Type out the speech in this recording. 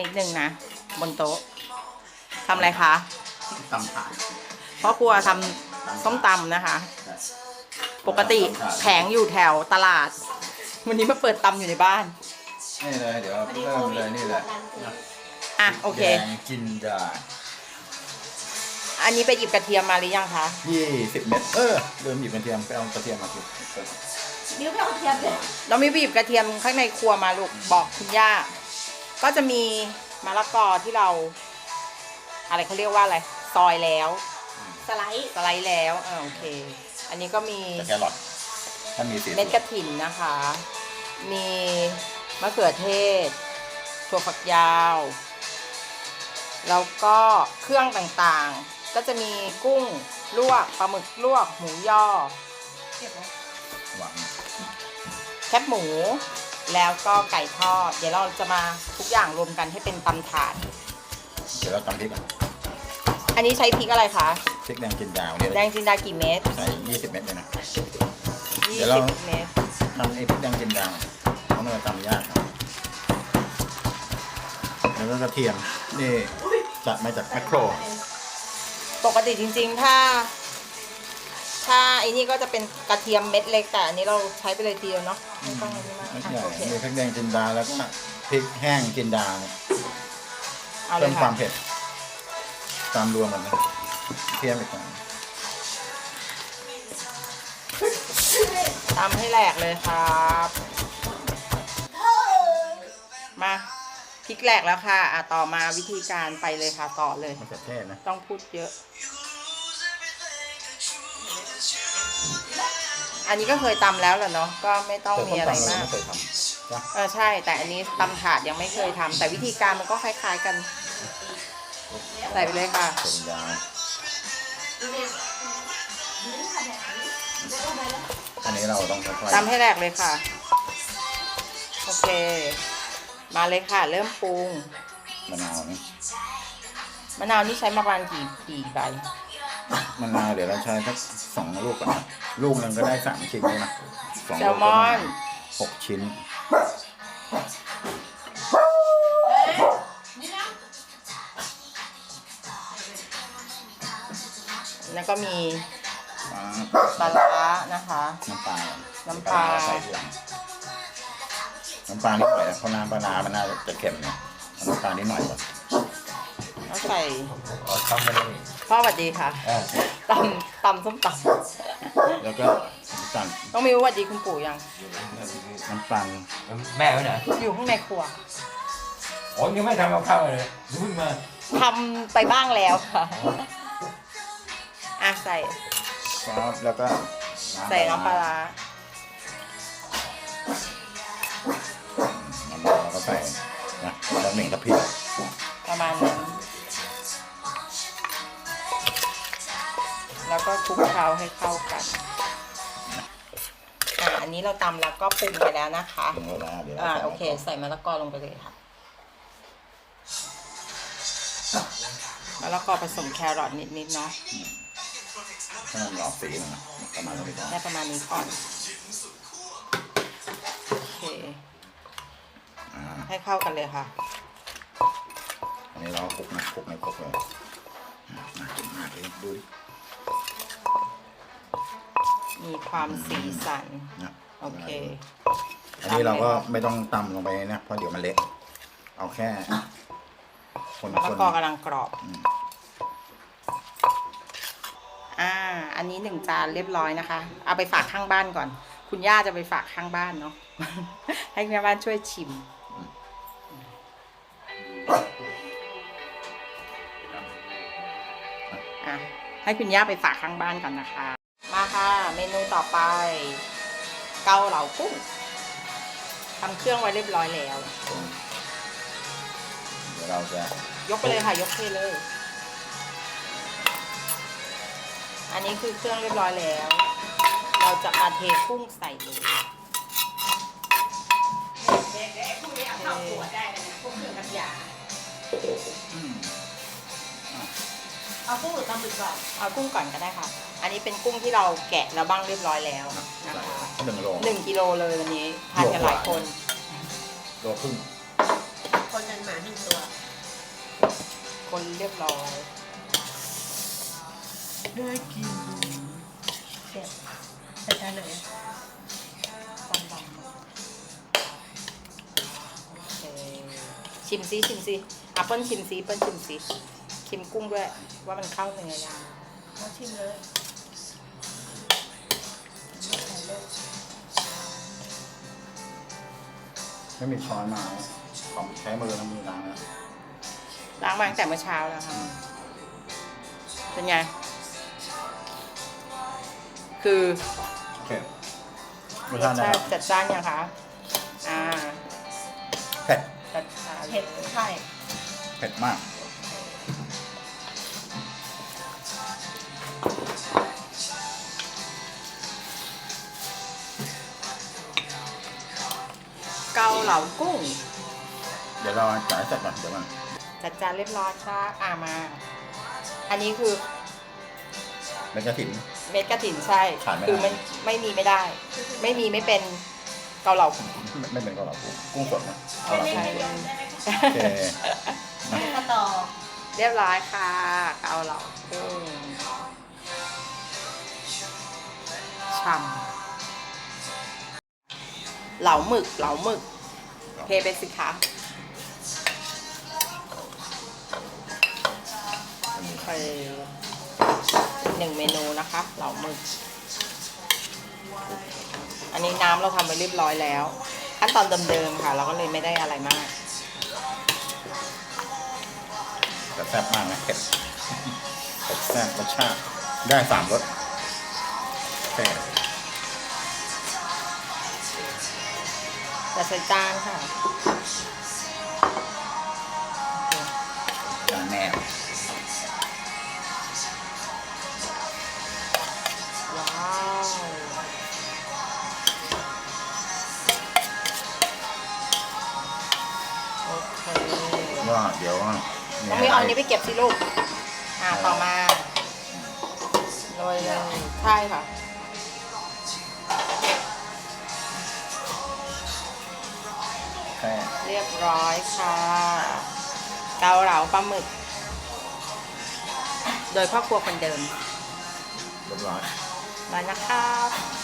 นิดนึงนะ บนโต๊ะทำอะไรคะตำผ่านพ่อครัวทำส้มตำนะคะ ปกติแผงอยู่แถวตลาด วันนี้มาเปิดตำอยู่ในบ้าน นี่เลยเดี๋ยวเริ่มเลยนี่แหละอะโอเคแดงจินดาอันนี้ไปหยิบกระเทียมมาหรือยังคะ ยี่สิบเม็ดเออเดิมหยิบกระเทียมไปเอากระเทียมมาสินิ้วไปเอาเทียมเลย เรามีไปหยิบกระเทียมข้างในครัวมาลูกบอกคุณย่า ก็จะมีมะละกอที่เรา อะไรเขาเรียกว่าอะไร ซอยแล้ว สไลด์สไลด์แล้วอ่าโอเค อันนี้ก็มีแต่แครอทถ้ามีสีเม็ดกระถินนะคะ มีมะเขือเทศถั่วฝักยาว แล้วก็เครื่องต่างๆ ก็จะมีกุ้งลวกปลาหมึกลวกหมูย่อหวังแคบหมู แล้วก็ไก่ทอด เดี๋ยวเราจะมาทุกอย่างรวมกันให้เป็นตำถาด เดี๋ยวเราตำพริกก่อนอันนี้ใช้พริกอะไรคะ พริกแดงจินดาวเนี่ยแดงจินดากี่เม็ดใส่ยี่สิบเม็ดเลยนะยี่เดี๋ยวเราสิบเม็ดทำไอ้พริกแดงจินดาวเพราะมันจะตำยากครับแล้วก็กระเทียมนี่จัดมาจากแมคโคร ปกติจริงๆ ถ้า ถ้าไอ้นี่ก็จะเป็นกระเทียมเม็ดเล็กแต่อันนี้เราใช้ไปเลยทีเดียวเนาะไม่ต้องอะไรมากไม่อะใหญ่โอเคมีพริกแดงจินดาแล้วก็พริกแห้งจินดาเนี่ยเอาเลเพิ่ยมคค่ะวามเผ็ดตามรวมมันนะเทียมอีกหน่อยตำให้แหลกเลยครับมาพริกแหลกแล้วค่ะอะต่อมาวิธีการไปเลยค่ะต่อเลย มะเขือเทศนะต้องพูดเยอะ อันนี้ก็เคยตำแล้วแหละเนาะก็ไม่ต้องมีอะไรมากไม่เคยทำจ้ะเออใช่ แต่อันนี้ตำถาดยังไม่เคยทำแต่วิธีการมันก็คล้ายๆกัน ใส่ไปเลยค่ะจินดาอันนี้เราต้องค่อยๆตำให้แหลกเลยค่ะ โอเค มาเลยค่ะ เริ่มปรุงมะนาวนี่มะนาวนี่ใช้มาประมาณกี่กี่ใบ มะนาวเดี๋ยวเราใช้สักสองลูกก่อนนะลูกหนึ่งก็ได้สามชิ้นเลยนะสองแซลูลกมก็อได้นหกชิ้น แล้วก็มีปลาปลาร้านะคะน้ำปลาน้ำปลา ใส่ทีหลังน้ำปลานิดหน่อยนะเพราะน้ำปลาร้ามันน่าจะเค็มนะเอาน้ำปลานิดหน่อยก่อนแล้วใส่เอาทำไปเลย พ่อสวัสดีค่ะตำตำส้มตแล้วก็น้ำตาลำต้องมีสวัสดีคุณปู่ยัง น้ำตาลแม่ไว้ไหนอยู่ข้างในครัวอ๋อยังไม่ทำกับข้าวเลยเพิ่งมาทำไปบ้างแล้วค่ะอะใส่ซอสแล้วก็ใส่น้ำปลาร้าน้ำปลาร้าแล้วก็ใส่นะแล้วหนึ่งกะปิประมาณนั้น แล้วก็คลุกเคล้าให้เข้ากันอะอันนี้เราตำแล้วก็ปรุงไปแล้วนะคะถึงเวลาเดี๋ยวอ่าราใส่โอเค ใส่มะละกอลงไปเลยค่ะมะละกอผสมแครอทนิดๆเนาะให้มันออกสีหน่อยนะประมาณนี้ก่อนได้ประมาณนี้ก่อนโอเคอ่าให้เข้ากันเลยค่ะ อันนี้เราคลุกนะคลุกในคลุกเลยน่ากินมากเลยดูดิ มีความสีสัน นะโอเค อันนี้เราก็ไม่ต้องตำลงไปนะ เพราะเดี๋ยวมันเละเอาแค่ คนมะคละนกอกำลังกรอบ อืม อ่า อันนี้หนึ่งจานเรียบร้อยนะคะ เอาไปฝากข้างบ้านก่อน คุณย่าจะไปฝากข้างบ้านเนาะ ให้แม่บ้านช่วยชิม อะ ให้คุณย่าไปฝากข้างบ้านก่อนนะคะมา ค่ะ เมนูต่อไป เกาเหลากุ้งทำเครื่องไว้เรียบร้อยแล้ว เดี๋ยวเราจะยกไปเลยค่ะ ยกเทเลย อันนี้คือเครื่องเรียบร้อยแล้ว เราจะมาเทกุ้งใส่เลยอืม เอากุ้งหรือปลาหมึกก่อนเอากุ้งก่อนก็ได้ค่ะ อันนี้เป็นกุ้งที่เราแกะแล้วบ้างเรียบร้อยแล้วนะคะหนึ่งโลหนึ่งกิโลเลยวันนี้ทานกันหลายคนโลครึ่งคนกันหมาหนึ่งตัว คนเรียบร้อยได้กินเสียบใส่จานเลยความดำโอเคชิมซิชิมซิอะเปิ้ลชิมซิเปิ้ลชิมซิ ชิมกุ้งด้วย ว่ามันเข้าเนื้อยังมาชิมเลยไม่มีช้อนมาผมใช้มือแล้วมือล้างแล้วล้างมาตั้งแต่เมื่อเช้าแล้วค่ะเป็นไง คือโอเครสรชาสติได้ชาคติรับจัดจ้านยังคะอ่าเผ็ดจัดจ้านเผ็ดใช่ เผ็ดมาก เกาเหลากุ้ง เดี๋ยวเราจ่ายเสร็จก่อนเดี๋ยวมันจัดจานเรียบร้อยค่ะอ่ามา อันนี้คือเป็นกระถิ่น เม็ดกระถินใช่ ขาดไม่ได้ คือมันไม่มีไม่ได้ ไม่มีไม่เป็นเกาเหลา ไม่ไม่เป็นเกาเหลากุ้งกุ้งสดนะเอาไม่ละได้กุ้งไม่ได้ไหมโอเคนะมาต่อเรียบร้อยค่ะเกาเหลากุ้งฉ่ำ เหลาหมึกเหลาหมึกเทไปสิคะไปอีกหนึ่งเมนูนะคะเหลาหมึก อันนี้น้ำเราทำไว้เรียบร้อยแล้ว ขั้นตอนเดิมๆค่ะ เราก็เลยไม่ได้อะไรมากแต่แซ่บมากนะเผ็ดแซ่บรสชาติได้สามรสโอเคจะใส่จานค่ะจานแนวว้าวโอเคว่าเดี๋ยวน้องมีเอาอันนี้ไปเก็บสิลูกอ่าต่อมาโรยเลยใช่ค่ะ แค่เรียบร้อยค่ะ เกาเหลาปลาหมึก โดยพ่อครัวคนเดิมเรียบร้อย มานะครับ